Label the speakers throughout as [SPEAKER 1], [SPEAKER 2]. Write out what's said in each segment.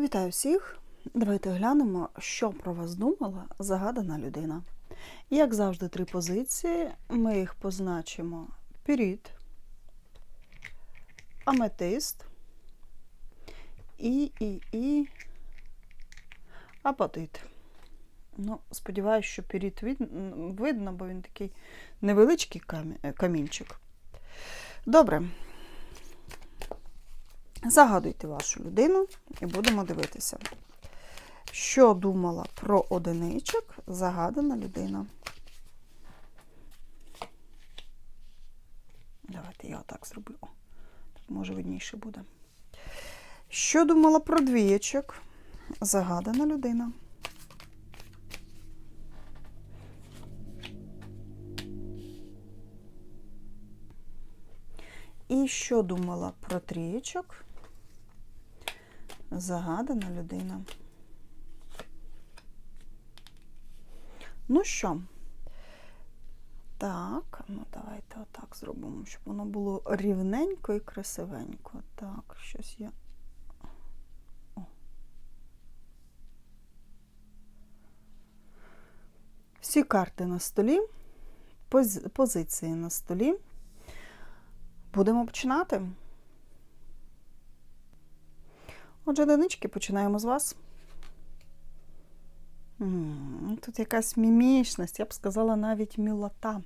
[SPEAKER 1] Вітаю всіх! Давайте глянемо, що про вас думала загадана людина. Як завжди, три позиції. Ми їх позначимо піріт, аметист і, і, і апатит. Ну, сподіваюся, що піріт видно, бо він такий невеличкий камінчик. Добре. Загадуйте вашу людину і будемо дивитися. Що думала про одиничок загадана людина? Давайте я отак зроблю. Так може видніше буде. Що думала про двієчок? Загадана людина. І що думала про трієчок? Загадана людина. Ну що? Так, ну давайте отак зробимо, щоб воно було рівненько і красивенько. Так, щось я. О. Всі карти на столі, пози- позиції на столі. Будемо починати. Отже, Данички, починаємо з вас. Тут якась мімішність, я б сказала, навіть мілота.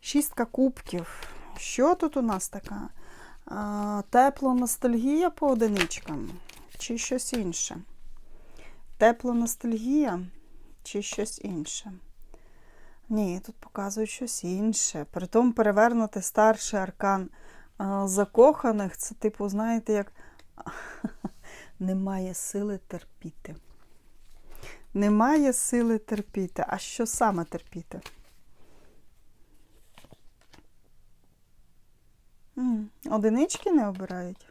[SPEAKER 1] Шістка кубків. Що тут у нас така? Тепла ностальгія по одиничкам чи щось інше? Тепла ностальгія чи щось інше? Ні, тут показують щось інше. Притом перевернути старший аркан закоханих, це, типу, знаєте, як немає сили терпіти. Немає сили терпіти. А що саме терпіти? Одинички не обирають.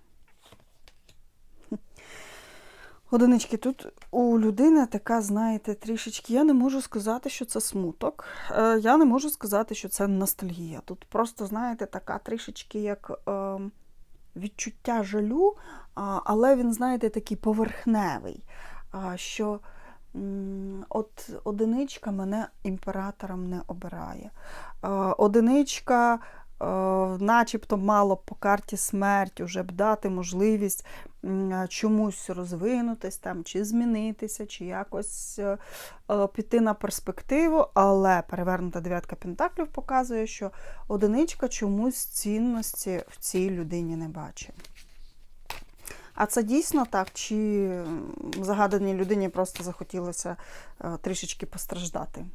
[SPEAKER 1] Одинички, тут у людини така, знаєте, трішечки. Я не можу сказати, що це смуток. Е, Я не можу сказати, що це ностальгія. Тут просто, знаєте, така трішечки як е, відчуття жалю, але він, знаєте, такий поверхневий. Що от одиничка мене імператором не обирає. Одиничка. Е, Начебто мало по карті смерть уже б дати можливість чомусь розвинутись там, чи змінитися, чи якось е, е, піти на перспективу, але перевернута дев'ятка пентаклів показує, що одиничка чомусь цінності в цій людині не бачить. А це дійсно так, чи загаданій людині просто захотілося трішечки постраждати?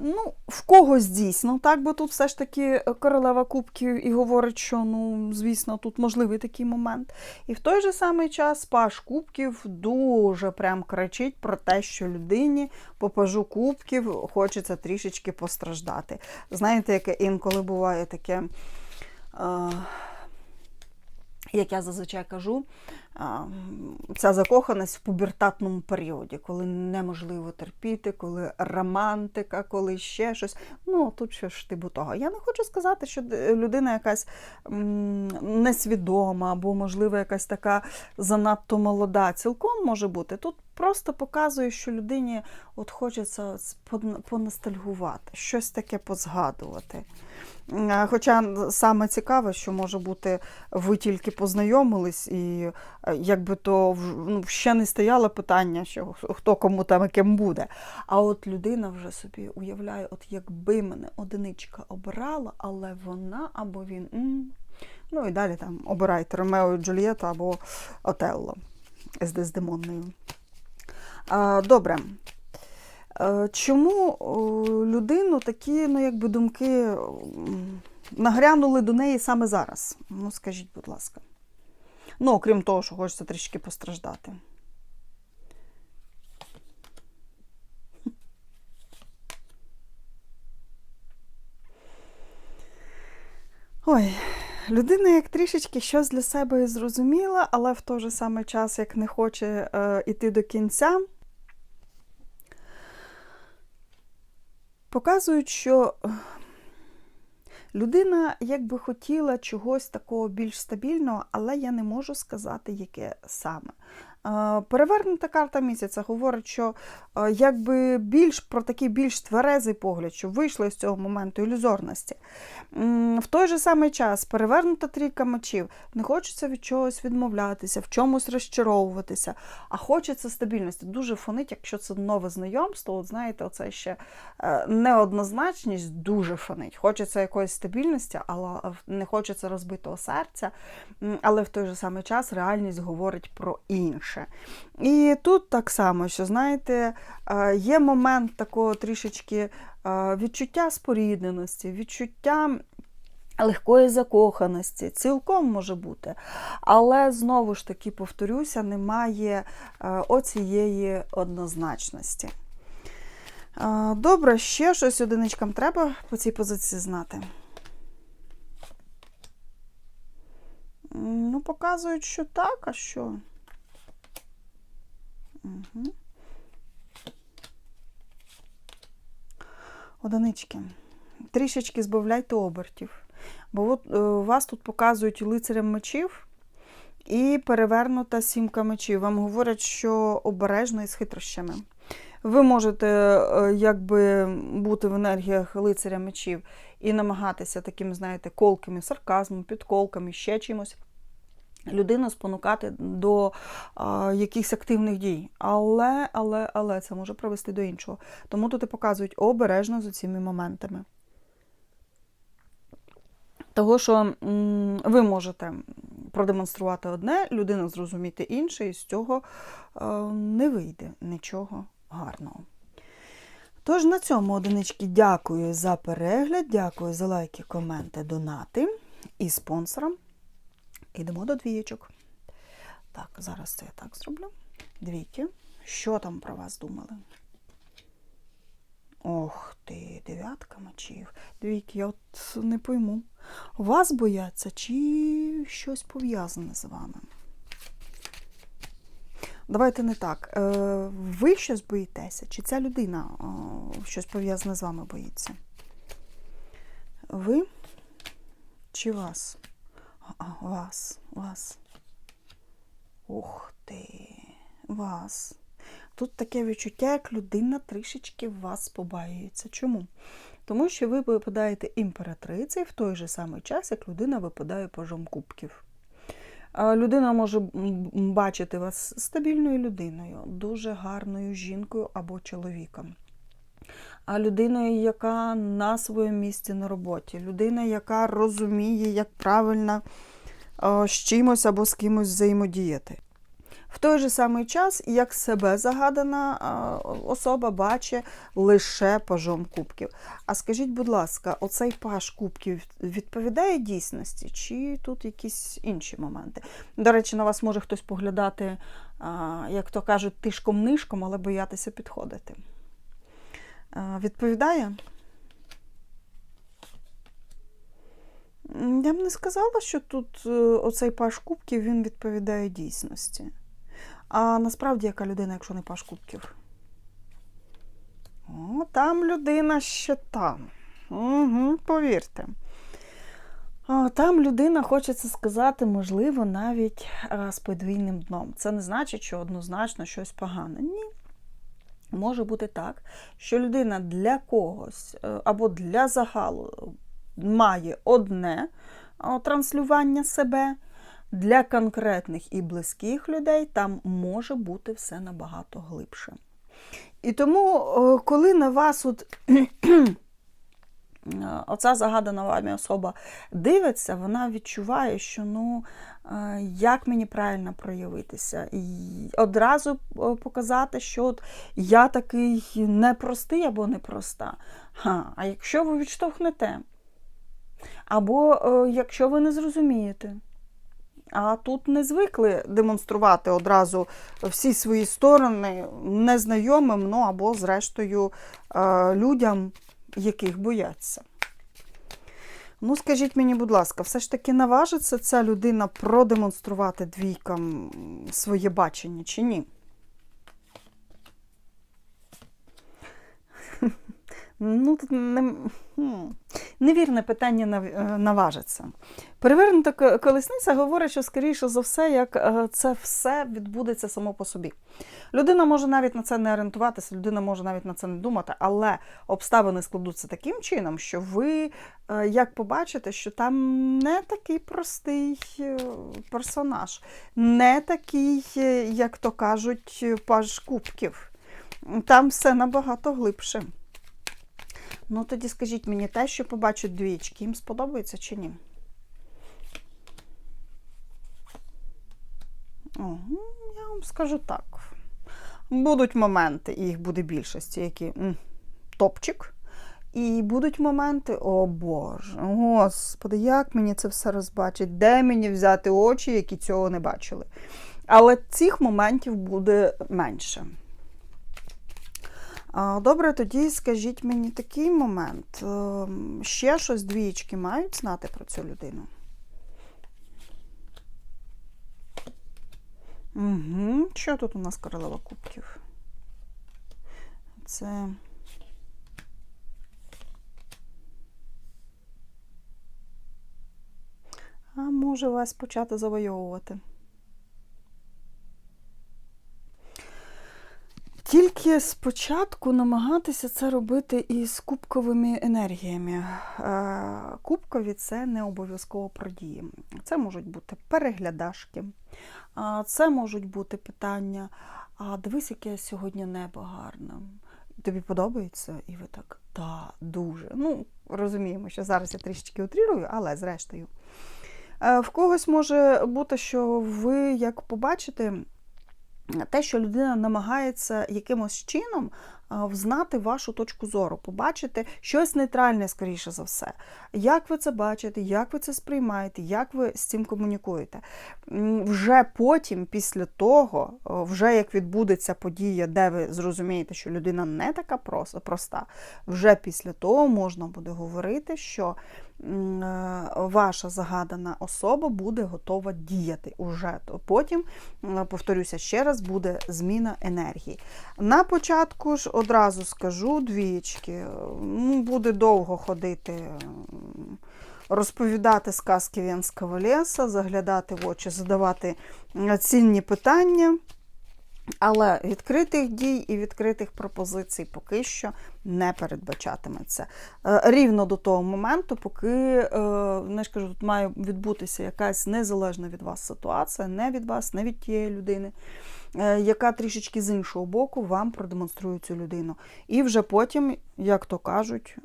[SPEAKER 1] Ну, в когось дійсно, так, бо тут все ж таки королева кубків і говорить, що, ну, звісно, тут можливий такий момент. І в той же самий час паш кубків дуже прям кричить про те, що людині по пажу кубків хочеться трішечки постраждати. Знаєте, яке інколи буває таке. е, як я зазвичай кажу, ця закоханість в пубертатному періоді, коли неможливо терпіти, коли романтика, коли ще щось. Ну, тут що ж типу того. Я не хочу сказати, що людина якась несвідома або, можливо, якась така занадто молода. Цілком може бути. Тут просто показує, що людині от хочеться с- пон- поностальгувати, щось таке позгадувати. Хоча саме цікаве, що може бути, ви тільки познайомились, і якби то ну, ще не стояло питання, що хто кому там і ким буде. А от людина вже собі уявляє, от якби мене одиничка обирала, але вона або він. м. Ну і далі там обирайте Ромео і Джульєту або Отелло з Дездемонною. Добре. Е, Чому людину такі ну, якби, думки нагрянули до неї саме зараз? Ну, скажіть, будь ласка. Ну, окрім того, що хочеться трішки постраждати. Ой, людина як трішечки щось для себе і зрозуміла, але в той же самий час, як не хоче е, іти до кінця. Показують, що Людина якби хотіла чогось такого більш стабільного, але я не можу сказати, яке саме. Перевернута карта місяця говорить, що якби більш про такий більш тверезий погляд, що вийшли з цього моменту ілюзорності. В той же самий час перевернута трійка мечів. Не хочеться від чогось відмовлятися, в чомусь розчаровуватися, а хочеться стабільності. Дуже фонить, якщо це нове знайомство. От знаєте, оце ще е, неоднозначність дуже фонить. Хочеться якоїсь стабільності, але не хочеться розбитого серця. Але в той же самий час реальність говорить про інше. І тут так само, що знаєте, е, є момент такого трішечки е, відчуття спорідненості, відчуття. Легкої закоханості, цілком може бути. Але знову ж таки, повторюся, немає е, оцієї однозначності. Добре, ще щось одиничкам треба по цій позиції знати. Ну, показують, що так, а що? Угу. Одинички. Трішечки збавляйте обертів. Бо от е, вас тут показують лицарем мечів і перевернута сімка мечів. Вам говорять, що обережно і з хитрощами. Ви можете е, якби бути в енергіях лицаря мечів і намагатися таким, знаєте, колкими сарказмом, підколками, ще чимось. Людину спонукати до а, якихось активних дій. Але, але, але це може привести до іншого. Тому тут і показують обережно з цими моментами. Того, що ви можете продемонструвати одне, людина зрозуміти інше, і з цього е, не вийде нічого гарного. Тож на цьому одинички дякую за перегляд, дякую за лайки, коменти, донати і спонсорам. Ідемо до двієчок. Так, зараз це я так зроблю. Двійки. Що там про вас думали? Ох ти, дев'ятка мечів. Двійки, я от не пойму. Вас бояться чи щось пов'язане з вами? Давайте не так. Е, Ви щось боїтеся? Чи ця людина е, щось пов'язане з вами боїться? Ви чи вас? Вас, вас. Ух ти, вас. Тут таке відчуття, як людина трішечки вас побаюється. Чому? Тому що ви випадаєте імператрицею в той же самий час, як людина випадає пажом кубків. Людина може бачити вас стабільною людиною, дуже гарною жінкою або чоловіком. А людиною, яка на своєму місці на роботі, людина, яка розуміє, як правильно е, з чимось або з кимось взаємодіяти. В той же самий час, як себе загадана е, особа бачить лише пажом кубків. А скажіть, будь ласка, оцей паж кубків відповідає дійсності, чи тут якісь інші моменти? До речі, на вас може хтось поглядати, е, як то кажуть, тишком-нишком, але боятися підходити. Відповідає? Я б не сказала, що тут е, оцей паш кубків він відповідає дійсності. А насправді яка людина, якщо не паш кубків? О, там людина ще там. Угу, повірте. Там людина, хочеться сказати, можливо, навіть е, з подвійним дном. Це не значить, що однозначно щось погане. Ні. Може бути так, що людина для когось е, або для загалу має одне транслювання себе, для конкретних і близьких людей там може бути все набагато глибше. І тому, коли на вас от, оця загадана вами особа дивиться, вона відчуває, що ну, е, як мені правильно проявитися. І одразу е, показати, що от я такий непростий або непроста. Ха, а якщо ви відштовхнете, або е, якщо ви не зрозумієте. А тут не звикли демонструвати одразу всі свої сторони незнайомим, ну або, зрештою, е, людям, яких бояться. Ну, скажіть мені, будь ласка, все ж таки наважиться ця людина продемонструвати двійкам своє бачення чи ні? Ну, тут не, невірне питання е, наважиться. Перевернута колесниця говорить, що скоріше за все, як е, це все відбудеться само по собі. Людина може навіть на це не орієнтуватися, людина може навіть на це не думати, але обставини складуться таким чином, що ви е, як побачите, що там не такий простий персонаж, не такий, як то кажуть, паж кубків. Там все набагато глибше. Ну, тоді скажіть мені те, що побачать двічки, їм сподобається чи ні? О, ну, я вам скажу так. Будуть моменти, і їх буде більшості, які м, топчик. І будуть моменти, о Боже, господи, як мені це все розбачить? Де мені взяти очі, які цього не бачили? Але цих моментів буде менше. Добре, тоді скажіть мені такий момент. Ем, Ще щось двієчки мають знати про цю людину? Угу. Що тут у нас королева кубків? Це. А може вас почати завойовувати. Тільки спочатку намагатися це робити із кубковими енергіями. Е, Кубкові це не обов'язково про дії. Це можуть бути переглядашки, це можуть бути питання. А дивись, яке сьогодні небо гарне. Тобі подобається? І ви так, та, дуже. Ну, розуміємо, що зараз я трішечки утрірую, але зрештою. Е, В когось може бути, що ви, як побачите, те, що людина намагається якимось чином взнати вашу точку зору, побачити щось нейтральне, скоріше за все. Як ви це бачите, як ви це сприймаєте, як ви з цим комунікуєте. Вже потім, після того, вже як відбудеться подія, де ви зрозумієте, що людина не така проста, вже після того можна буде говорити, що е, ваша загадана особа буде готова діяти уже. Потім, повторюся ще раз, буде зміна енергії. На початку ж одразу скажу двічки, буде довго ходити. Розповідати сказки Венського леса, заглядати в очі, задавати цінні питання. Але відкритих дій і відкритих пропозицій поки що не передбачатиметься. Е, Рівно до того моменту, поки не ж кажу, тут має відбутися якась незалежна від вас ситуація, не від вас, не від тієї людини, е, яка трішечки з іншого боку вам продемонструє цю людину. І вже потім, як то кажуть, е,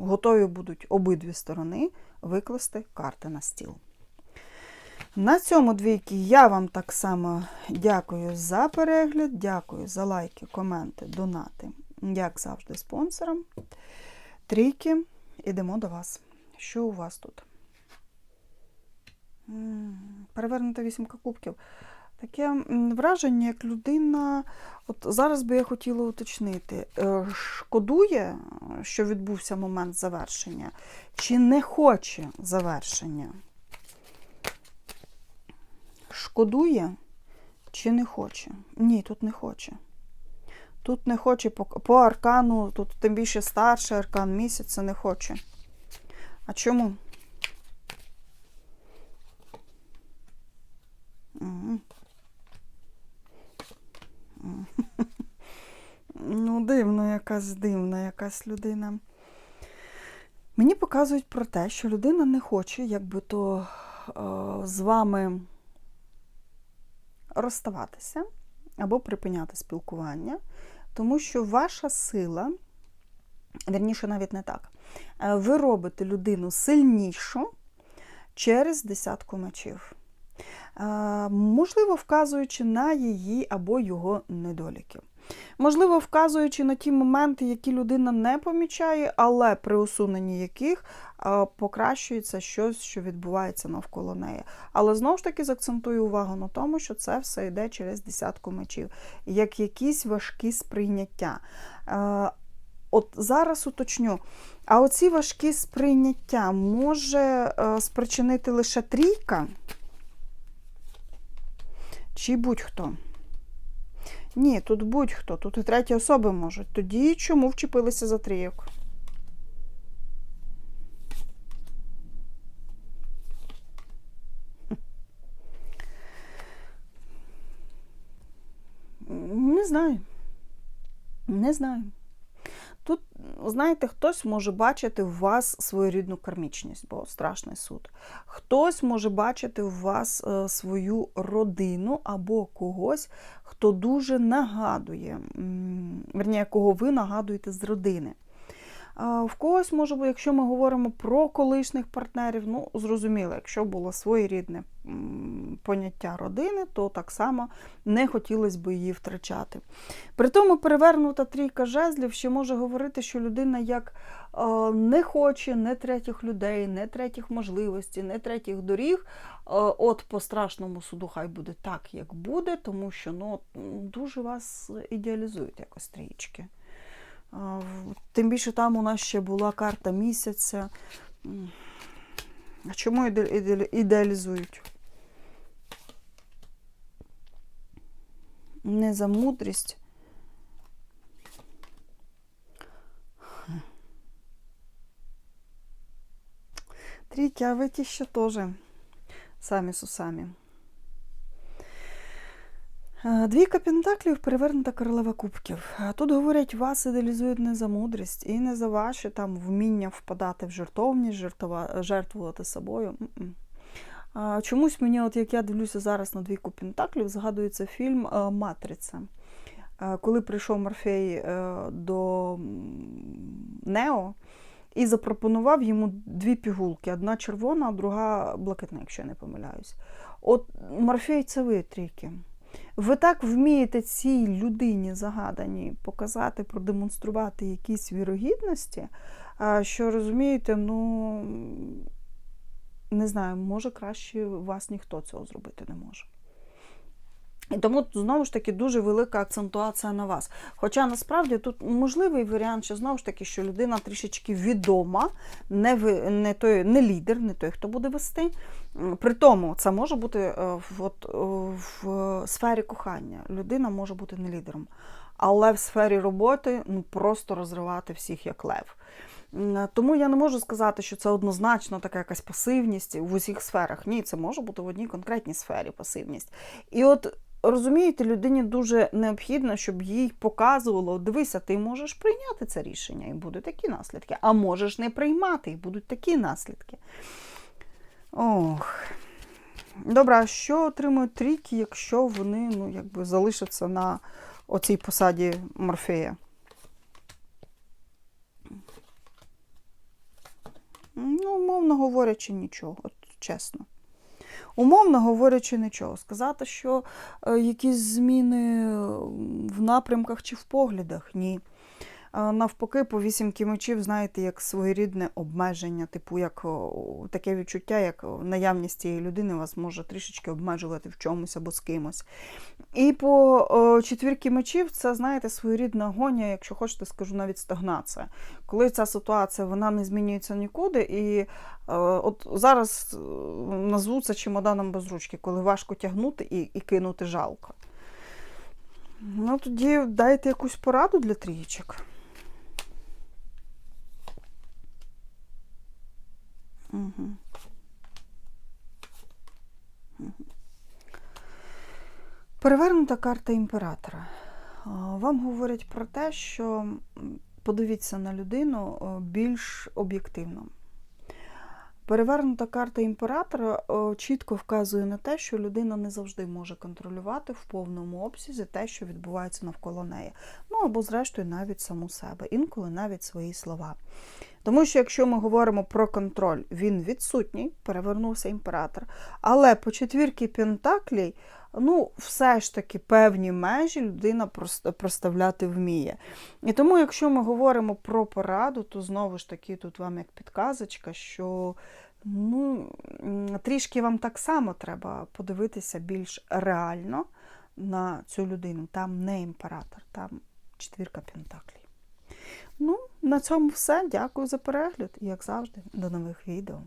[SPEAKER 1] готові будуть обидві сторони викласти карти на стіл. На цьому двійки я вам так само дякую за перегляд, дякую за лайки, коменти, донати, як завжди, спонсорам. Трійки, ідемо до вас. Що у вас тут? Перевернута вісімка кубків. Таке враження, як людина. От зараз би я хотіла уточнити, е, шкодує, що відбувся момент завершення, чи не хоче завершення? Шкодує чи не хоче? Ні, тут не хоче. Тут не хоче по, по аркану, тут тим більше старший аркан місяця не хоче. А чому? Ну, дивно, якась дивна якась людина. Мені показують про те, що людина не хоче, якби то е, з вами розставатися або припиняти спілкування, тому що ваша сила, верніше, навіть не так, е, ви робите людину сильнішу через десятку мечів. Е, Можливо, вказуючи на її або його недоліки. Можливо, вказуючи на ті моменти, які людина не помічає, але при усуненні яких е, покращується щось, що відбувається навколо неї. Але знову ж таки закцентую увагу на тому, що це все йде через десятку мечів, як якісь важкі сприйняття. Е, От зараз уточню, а оці важкі сприйняття може е, спричинити лише трійка? Чи будь-хто? Ні, тут будь-хто, тут і треті особи можуть. Тоді чому вчепилися за трійок? Не знаю. Не знаю. Тут, знаєте, хтось може бачити в вас своєрідну кармічність, бо страшний суд. Хтось може бачити в вас е, свою родину або когось, хто дуже нагадує, м, верніше, кого ви нагадуєте з родини. В когось може якщо ми говоримо про колишніх партнерів, ну зрозуміло, якщо було своєрідне поняття родини, то так само не хотілося б її втрачати. При тому перевернута трійка жезлів ще може говорити, що людина як е, не хоче не третіх людей, не третіх можливостей, не третіх доріг. Е, от по страшному суду хай буде так, як буде, тому що ну, дуже вас ідеалізують якось трієчки. Тим більше там у нас ще була карта місяця. А чому іде- іде- ідеалізують? Не за мудрість. Трійки, а ви ті ще теж самі з усамі. Е, Двійка пентаклів перевернута королева кубків. Е, Тут говорять, вас ідеалізують не за мудрість і не за ваше там вміння впадати в жертовність, жертвувати собою. Чомусь мені, от як я дивлюся зараз на двійку пентаклів, згадується фільм е, Матриця. Е, Коли прийшов Морфей е, до Нео і запропонував йому дві пігулки: одна червона, а друга блакитна, якщо я не помиляюсь. От Морфей це ви трійки. Ви так вмієте цій людині загаданій показати, продемонструвати якісь вірогідності, що розумієте, ну не знаю, може краще вас ніхто цього зробити не може. І тому знову ж таки дуже велика акцентуація на вас. Хоча насправді тут можливий варіант, що знову ж таки, що людина трішечки відома, не, ви, не, той, не лідер, не той, хто буде вести. При тому це може бути е, в- от, е, в сфері кохання. Людина може бути не лідером. Але в сфері роботи ну, просто розривати всіх як лев. М, Тому я не можу сказати, що це однозначно така якась пасивність в усіх сферах. Ні, це може бути в одній конкретній сфері пасивність. І от розумієте, людині дуже необхідно, щоб їй показувало: дивися, ти можеш прийняти це рішення, і будуть такі наслідки, а можеш не приймати, і будуть такі наслідки. Ох. Добре, а що отримують трійки, якщо вони ну, якби залишаться на оцій посаді Морфея? Ну, умовно говорячи, нічого, от чесно. Умовно говорячи, нічого. Сказати, що е, якісь зміни в напрямках чи в поглядах ні. Навпаки, по вісімки мечів, знаєте, як своєрідне обмеження, типу, як таке відчуття, як наявність цієї людини вас може трішечки обмежувати в чомусь або з кимось. І по четвірки мечів це, знаєте, своєрідна агонія, якщо хочете, скажу навіть стагнація. Коли ця ситуація вона не змінюється нікуди, і е, от зараз е, назву це чемоданом без ручки, коли важко тягнути і, і кинути жалко. Ну, тоді дайте якусь пораду для трієчок. Перевернута карта імператора. Вам говорять про те, що подивіться на людину більш об'єктивно. Перевернута карта імператора чітко вказує на те, що людина не завжди може контролювати в повному обсязі те, що відбувається навколо неї. Ну або, зрештою, навіть саму себе, інколи навіть свої слова. Тому що якщо ми говоримо про контроль, він відсутній, перевернувся імператор. Але по четвірки Пентаклій, ну, все ж таки певні межі людина прос- проставляти вміє. І тому, якщо ми говоримо про пораду, то знову ж таки тут вам як підказочка, що ну, трішки вам так само треба подивитися більш реально на цю людину. Там не імператор, там четвірка Пентаклів. Ну, на цьому все. Дякую за перегляд і, як завжди, до нових відео.